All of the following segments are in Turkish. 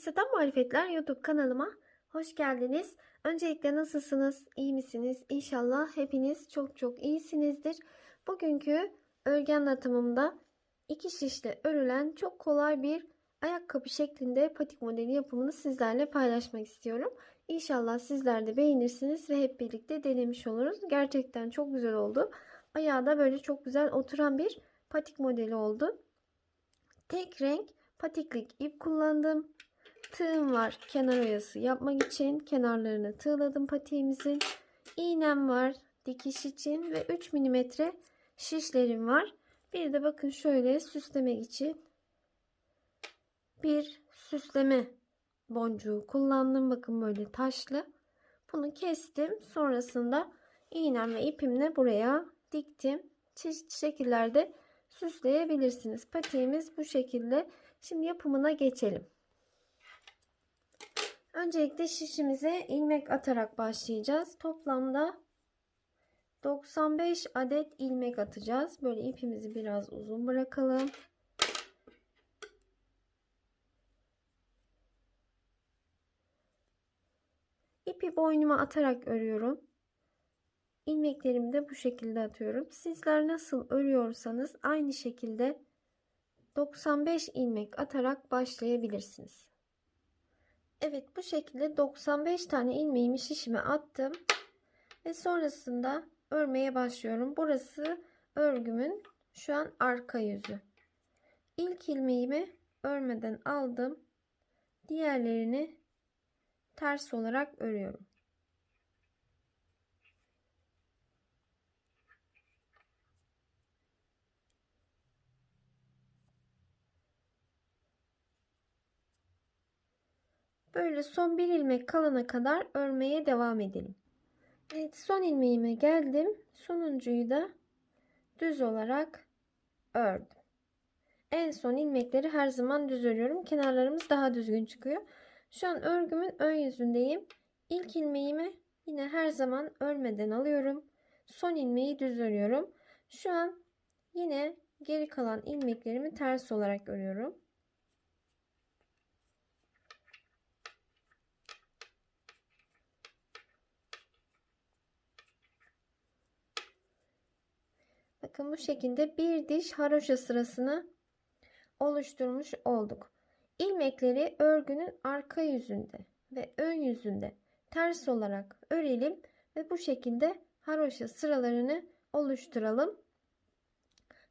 Gülümseten Marifetler YouTube kanalıma hoş geldiniz. Öncelikle nasılsınız? İyi misiniz? İnşallah hepiniz çok çok iyisinizdir. Bugünkü örgü anlatımımda iki şişle örülen çok kolay bir ayakkabı şeklinde patik modeli yapımını sizlerle paylaşmak istiyorum. İnşallah sizler de beğenirsiniz ve hep birlikte denemiş oluruz. Gerçekten çok güzel oldu. Ayağı da böyle çok güzel oturan bir patik modeli oldu. Tek renk patiklik ip kullandım. Tığım var kenar oyası yapmak için. Kenarlarını tığladım patiğimizin. İğnem var dikiş için ve 3 mm şişlerim var. Bir de bakın şöyle süslemek için bir süsleme boncuğu kullandım. Bakın böyle taşlı. Bunu kestim. Sonrasında iğnem ve ipimle buraya diktim. Çeşitli şekillerde süsleyebilirsiniz. Patiğimiz bu şekilde. Şimdi yapımına geçelim. Öncelikle şişimize ilmek atarak başlayacağız. Toplamda 95 adet ilmek atacağız. Böyle ipimizi biraz uzun bırakalım. İpi boynuma atarak örüyorum. İlmeklerimi de bu şekilde atıyorum. Sizler nasıl örüyorsanız aynı şekilde 95 ilmek atarak başlayabilirsiniz. Evet bu şekilde 95 tane ilmeğimi şişime attım. Ve sonrasında örmeye başlıyorum. Burası örgümün şu an arka yüzü. İlk ilmeğimi örmeden aldım. Diğerlerini ters olarak örüyorum. Böyle son bir ilmek kalana kadar örmeye devam edelim. Evet son ilmeğime geldim. Sonuncuyu da düz olarak ördüm. En son ilmekleri her zaman düz örüyorum. Kenarlarımız daha düzgün çıkıyor. Şu an örgümün ön yüzündeyim. İlk ilmeğimi yine her zaman örmeden alıyorum. Son ilmeği düz örüyorum. Şu an yine geri kalan ilmeklerimi ters olarak örüyorum. Bakın bu şekilde bir diş haroşa sırasını oluşturmuş olduk. İlmekleri örgünün arka yüzünde ve ön yüzünde ters olarak örelim ve bu şekilde haroşa sıralarını oluşturalım.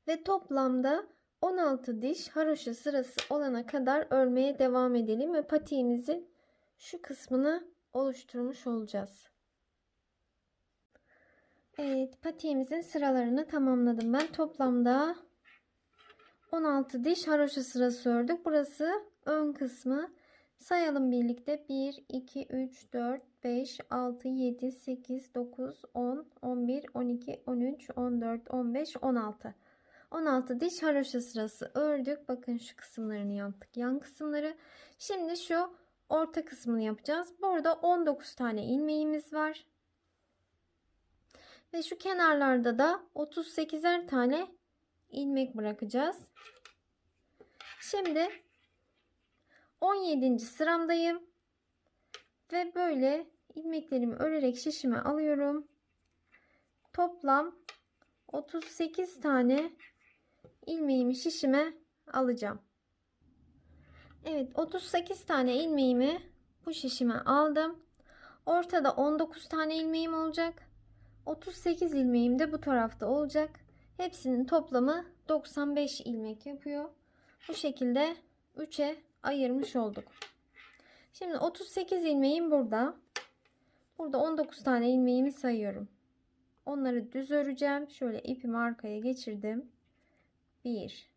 Ve toplamda 16 diş haroşa sırası olana kadar örmeye devam edelim ve patiğimizin şu kısmını oluşturmuş olacağız. Evet patiğimizin sıralarını tamamladım ben. Toplamda 16 diş haroşa sırası ördük. Burası ön kısmı. Sayalım birlikte. 1, 2, 3, 4, 5, 6, 7, 8, 9, 10, 11, 12, 13, 14, 15, 16. 16 diş haroşa sırası ördük. Bakın şu kısımlarını yaptık. Yan kısımları. Şimdi şu orta kısmını yapacağız. Burada 19 tane ilmeğimiz var. Ve şu kenarlarda da 38'er tane ilmek bırakacağız. Şimdi 17. sıramdayım. Ve böyle ilmeklerimi örerek şişime alıyorum. Toplam 38 tane ilmeğimi şişime alacağım. Evet 38 tane ilmeğimi bu şişime aldım. Ortada 19 tane ilmeğim olacak. 38 ilmeğim de bu tarafta olacak. Hepsinin toplamı 95 ilmek yapıyor. Bu şekilde 3'e ayırmış olduk. Şimdi 38 ilmeğim burada. Burada 19 tane ilmeğimi sayıyorum. Onları düz öreceğim. Şöyle ipimi arkaya geçirdim. 1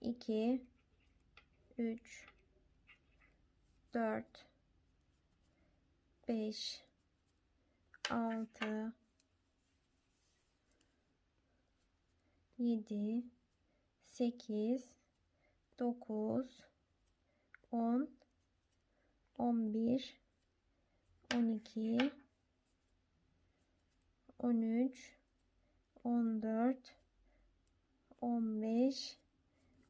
2 3 4 5 6 7 8 9 10 11 12 13 14 15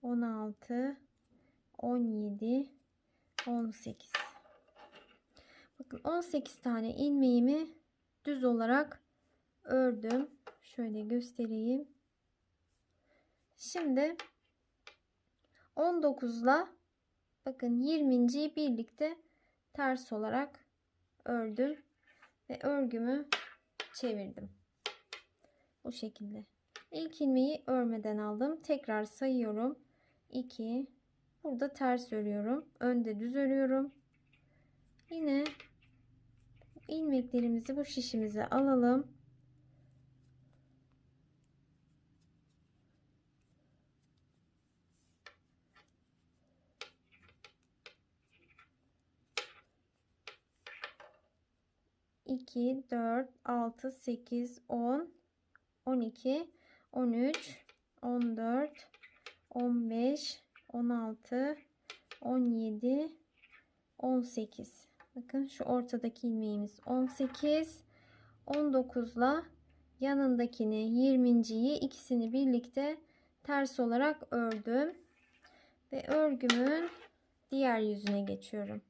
16 17 18 Bakın 18 tane ilmeğimi düz olarak ördüm. Şöyle göstereyim. Şimdi 19 ile bakın 20.yi birlikte ters olarak ördüm ve örgümü çevirdim. Bu şekilde. İlk ilmeği örmeden aldım. Tekrar sayıyorum. 2 Burada ters örüyorum. Önde düz örüyorum. Yine ilmeklerimizi bu şişimize alalım. İki, dört, altı, sekiz, on, on iki, on üç, on dört, on beş, on altı, on yedi, on sekiz. Bakın şu ortadaki ilmeğimiz 18. 19 ile yanındakini 20.yi ikisini birlikte ters olarak ördüm. Ve örgümün diğer yüzüne geçiyorum.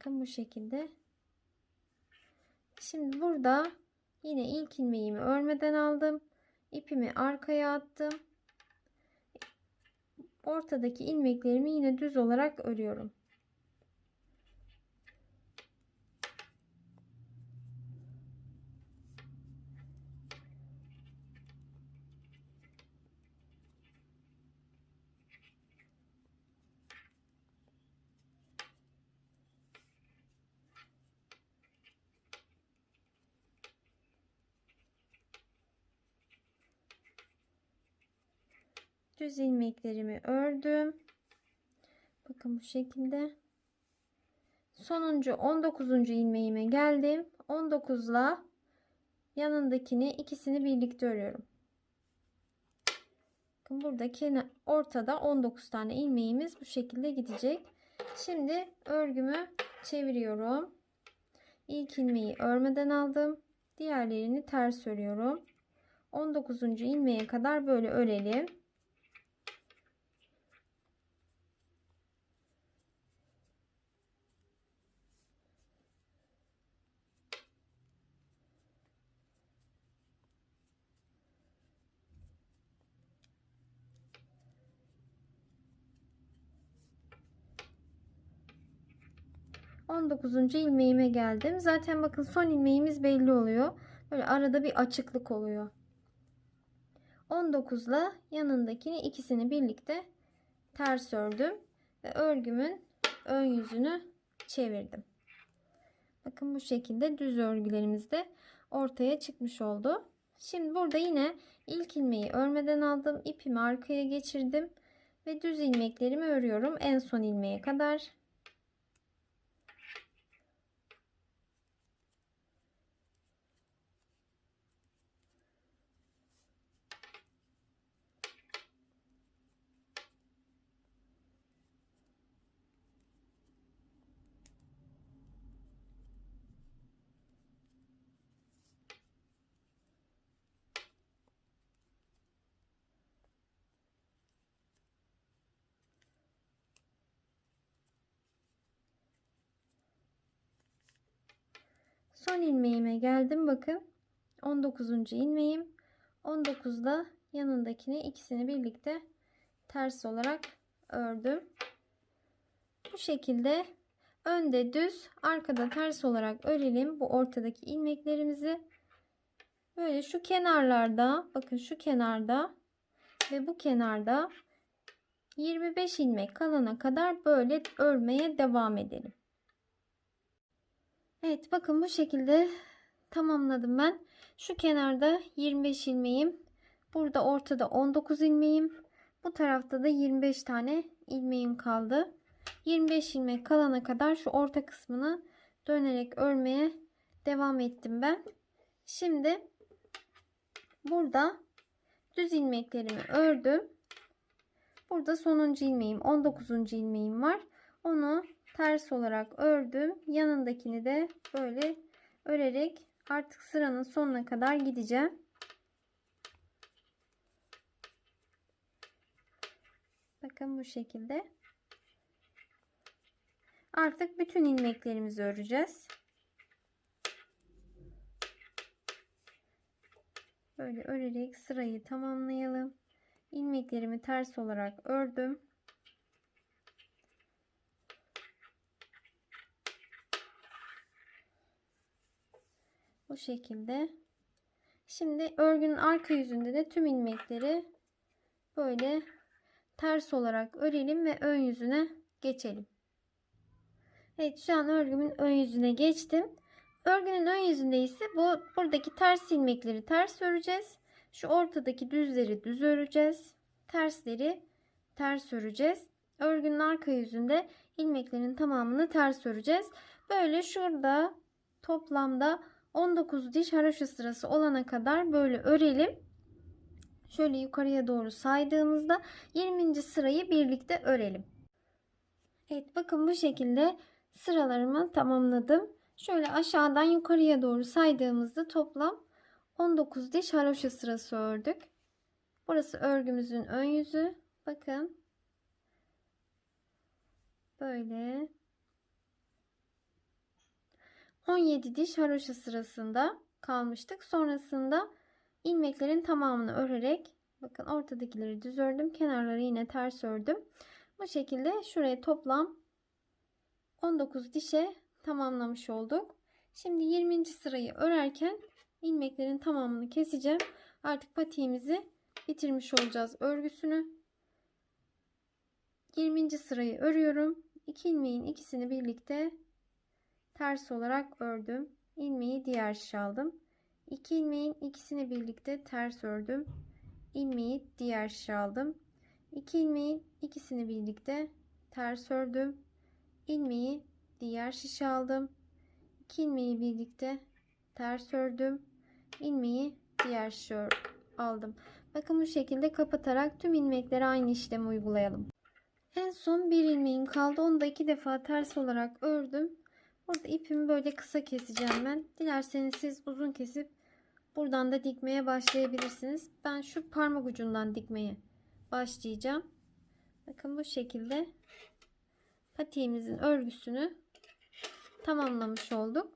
Bakın bu şekilde. Şimdi burada yine ilk ilmeğimi örmeden aldım. İpimi arkaya attım ortadaki ilmeklerimi yine düz olarak örüyorum. Düz ilmeklerimi ördüm. Bakın bu şekilde. Sonuncu 19. ilmeğime geldim. 19 ile yanındakini ikisini birlikte örüyorum. Bakın burada ortada 19 tane ilmeğimiz bu şekilde gidecek. Şimdi örgümü çeviriyorum. İlk ilmeği örmeden aldım. Diğerlerini ters örüyorum. 19. ilmeğe kadar böyle örelim. 19. ilmeğime geldim. Zaten bakın son ilmeğimiz belli oluyor. Böyle arada bir açıklık oluyor. 19 ile yanındakini ikisini birlikte ters ördüm ve örgümün ön yüzünü çevirdim. Bakın bu şekilde düz örgülerimiz de ortaya çıkmış oldu. Şimdi burada yine ilk ilmeği örmeden aldım. ipimi arkaya geçirdim ve düz ilmeklerimi örüyorum en son ilmeğe kadar. Son ilmeğime geldim. Bakın 19. ilmeğim. 19'da yanındakini ikisini birlikte ters olarak ördüm. Bu şekilde önde düz arkada ters olarak örelim bu ortadaki ilmeklerimizi. Böyle şu kenarlarda bakın şu kenarda ve bu kenarda 25 ilmek kalana kadar böyle örmeye devam edelim. Evet bakın bu şekilde tamamladım ben. Şu kenarda 25 ilmeğim. Burada ortada 19 ilmeğim. Bu tarafta da 25 tane ilmeğim kaldı. 25 ilmek kalana kadar şu orta kısmını dönerek örmeye devam ettim ben. Şimdi burada düz ilmeklerimi ördüm. Burada sonuncu ilmeğim 19. ilmeğim var. Onu ters olarak ördüm. Yanındakini de böyle örerek artık sıranın sonuna kadar gideceğim. Bakın bu şekilde. Artık bütün ilmeklerimizi öreceğiz. Böyle örerek sırayı tamamlayalım. İlmeklerimi ters olarak ördüm. Bu şekilde. Şimdi örgünün arka yüzünde de tüm ilmekleri böyle ters olarak örelim ve ön yüzüne geçelim. Evet şu an örgümün ön yüzüne geçtim. Örgünün ön yüzünde ise bu buradaki ters ilmekleri ters öreceğiz. Şu ortadaki düzleri düz öreceğiz. Tersleri ters öreceğiz. Örgünün arka yüzünde ilmeklerin tamamını ters öreceğiz. Böyle şurada toplamda 19 diş haroşa sırası olana kadar böyle örelim. Şöyle yukarıya doğru saydığımızda 20. sırayı birlikte örelim. Evet bakın bu şekilde sıralarımı tamamladım. Şöyle aşağıdan yukarıya doğru saydığımızda toplam 19 diş haroşa sırası ördük. Burası örgümüzün ön yüzü. Bakın. Böyle. 17 diş haroşa sırasında kalmıştık. Sonrasında ilmeklerin tamamını örerek bakın ortadakileri düz ördüm. Kenarları yine ters ördüm. Bu şekilde şuraya toplam 19 dişe tamamlamış olduk. Şimdi 20. sırayı örerken ilmeklerin tamamını keseceğim. Artık patiğimizi bitirmiş olacağız örgüsünü. 20. sırayı örüyorum. 2 ilmeğin ikisini birlikte ters olarak ördüm. İlmeği diğer şiş aldım. 2 ilmeğin ikisini birlikte ters ördüm. İlmeği diğer şiş aldım. 2 ilmeğin ikisini birlikte ters ördüm. İlmeği diğer şiş aldım. 2 ilmeği birlikte ters ördüm. İlmeği diğer şiş aldım. Bakın bu şekilde kapatarak tüm ilmeklere aynı işlemi uygulayalım. En son bir ilmeğim kaldı. Onu da iki defa ters olarak ördüm. Burada ipimi böyle kısa keseceğim ben. Dilerseniz siz uzun kesip buradan da dikmeye başlayabilirsiniz. Ben şu parmak ucundan dikmeye başlayacağım. Bakın bu şekilde patiğimizin örgüsünü tamamlamış olduk.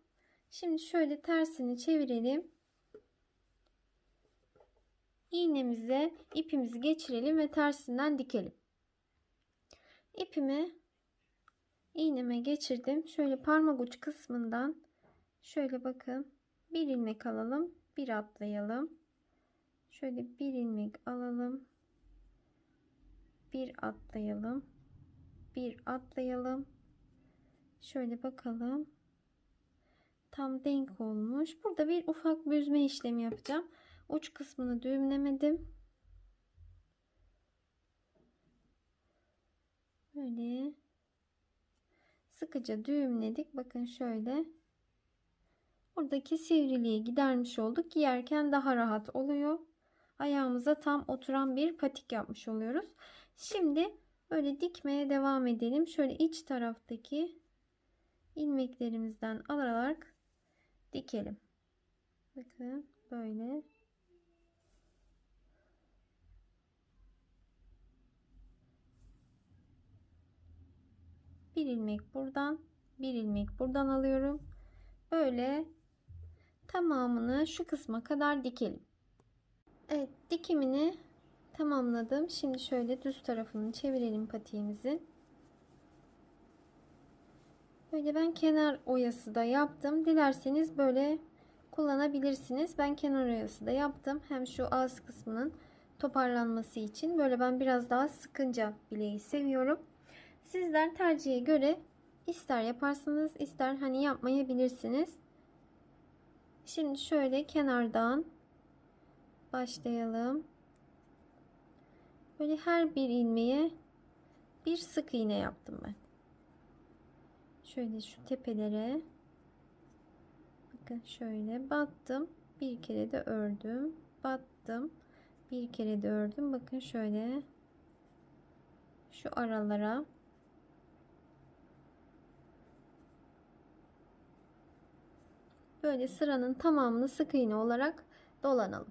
Şimdi şöyle tersini çevirelim. İğnemize ipimizi geçirelim ve tersinden dikelim. İpimi iğneme geçirdim. Şöyle parmak uç kısmından şöyle bakın bir ilmek alalım. Bir atlayalım. Şöyle bir ilmek alalım. Bir atlayalım. Bir atlayalım. Şöyle bakalım. Tam denk olmuş. Burada bir ufak büzme işlemi yapacağım. Uç kısmını düğümlemedim. Böyle sıkıca düğümledik. Bakın şöyle. Buradaki sivriliği gidermiş olduk. Giyerken daha rahat oluyor. Ayağımıza tam oturan bir patik yapmış oluyoruz. Şimdi böyle dikmeye devam edelim. Şöyle iç taraftaki ilmeklerimizden alarak dikelim. Bakın böyle. Bir ilmek buradan bir ilmek buradan alıyorum. Böyle tamamını şu kısma kadar dikelim. Evet dikimini tamamladım. Şimdi şöyle düz tarafını çevirelim patiğimizi. Böyle ben kenar oyası da yaptım. Dilerseniz böyle kullanabilirsiniz. Ben kenar oyası da yaptım. Hem şu ağız kısmının toparlanması için. Böyle ben biraz daha sıkınca bileği seviyorum Sizler tercihe göre ister yaparsınız ister hani yapmayabilirsiniz. Şimdi şöyle kenardan başlayalım. Böyle her bir ilmeğe bir sık iğne yaptım ben. Şöyle şu tepelere bakın şöyle battım. Bir kere de ördüm. Battım. Bir kere de ördüm. Bakın şöyle şu aralara böyle sıranın tamamını sık iğne olarak dolanalım.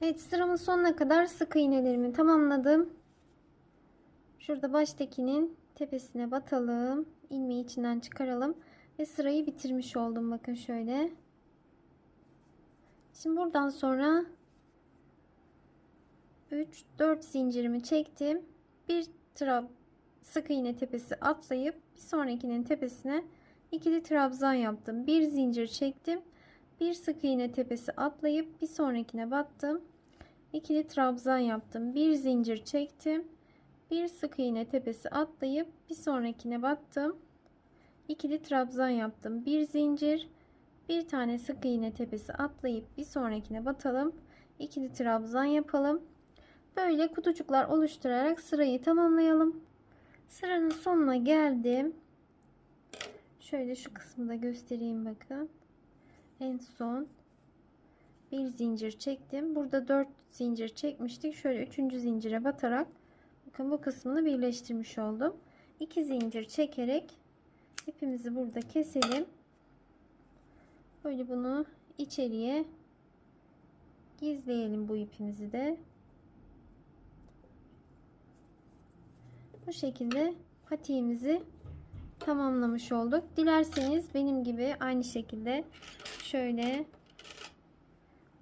Evet sıramın sonuna kadar sık iğnelerimi tamamladım. Şurada baştakinin tepesine batalım. ilmeği içinden çıkaralım. Ve sırayı bitirmiş oldum. Bakın şöyle. Şimdi buradan sonra 3 4 zincirimi çektim. Bir trab sık iğne tepesi atlayıp bir sonrakinin tepesine ikili trabzan yaptım. Bir zincir çektim. Bir sık iğne tepesi atlayıp bir sonrakine battım. İkili trabzan yaptım. Bir zincir çektim. Bir sık iğne tepesi atlayıp bir sonrakine battım. İkili trabzan yaptım. Bir zincir, bir tane sık iğne tepesi atlayıp bir sonrakine batalım. İkili trabzan yapalım. Böyle kutucuklar oluşturarak sırayı tamamlayalım. Sıranın sonuna geldim. Şöyle şu kısmı da göstereyim bakın. En son bir zincir çektim. Burada 4 zincir çekmiştik. Şöyle 3. zincire batarak bakın bu kısmını birleştirmiş oldum. 2 zincir çekerek ipimizi burada keselim. Böyle bunu içeriye gizleyelim bu ipimizi de. Bu şekilde patiğimizi tamamlamış olduk. Dilerseniz benim gibi aynı şekilde şöyle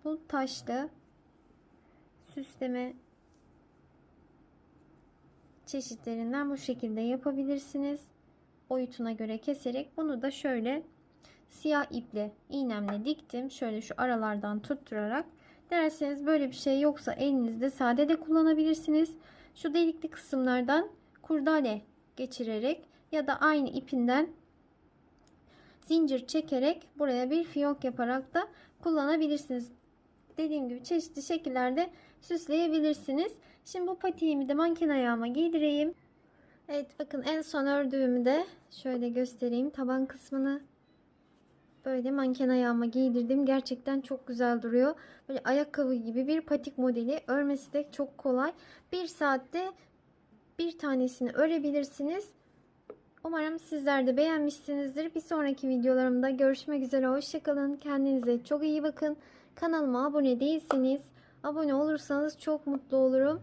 bu taşlı süsleme çeşitlerinden bu şekilde yapabilirsiniz. Boyutuna göre keserek bunu da şöyle siyah iple iğnemle diktim. Şöyle şu aralardan tutturarak. Derseniz böyle bir şey yoksa elinizde sade de kullanabilirsiniz. Şu delikli kısımlardan kurdale geçirerek ya da aynı ipinden zincir çekerek buraya bir fiyonk yaparak da kullanabilirsiniz. Dediğim gibi çeşitli şekillerde süsleyebilirsiniz. Şimdi bu patiğimi de manken ayağıma giydireyim. Evet bakın en son ördüğümü de şöyle göstereyim. Taban kısmını böyle manken ayağıma giydirdim. Gerçekten çok güzel duruyor. Böyle ayakkabı gibi bir patik modeli. Örmesi de çok kolay. Bir saatte bir tanesini örebilirsiniz. Umarım sizler de beğenmişsinizdir. Bir sonraki videolarımda görüşmek üzere. Hoşçakalın. Kendinize çok iyi bakın. Kanalıma abone değilseniz abone olursanız çok mutlu olurum.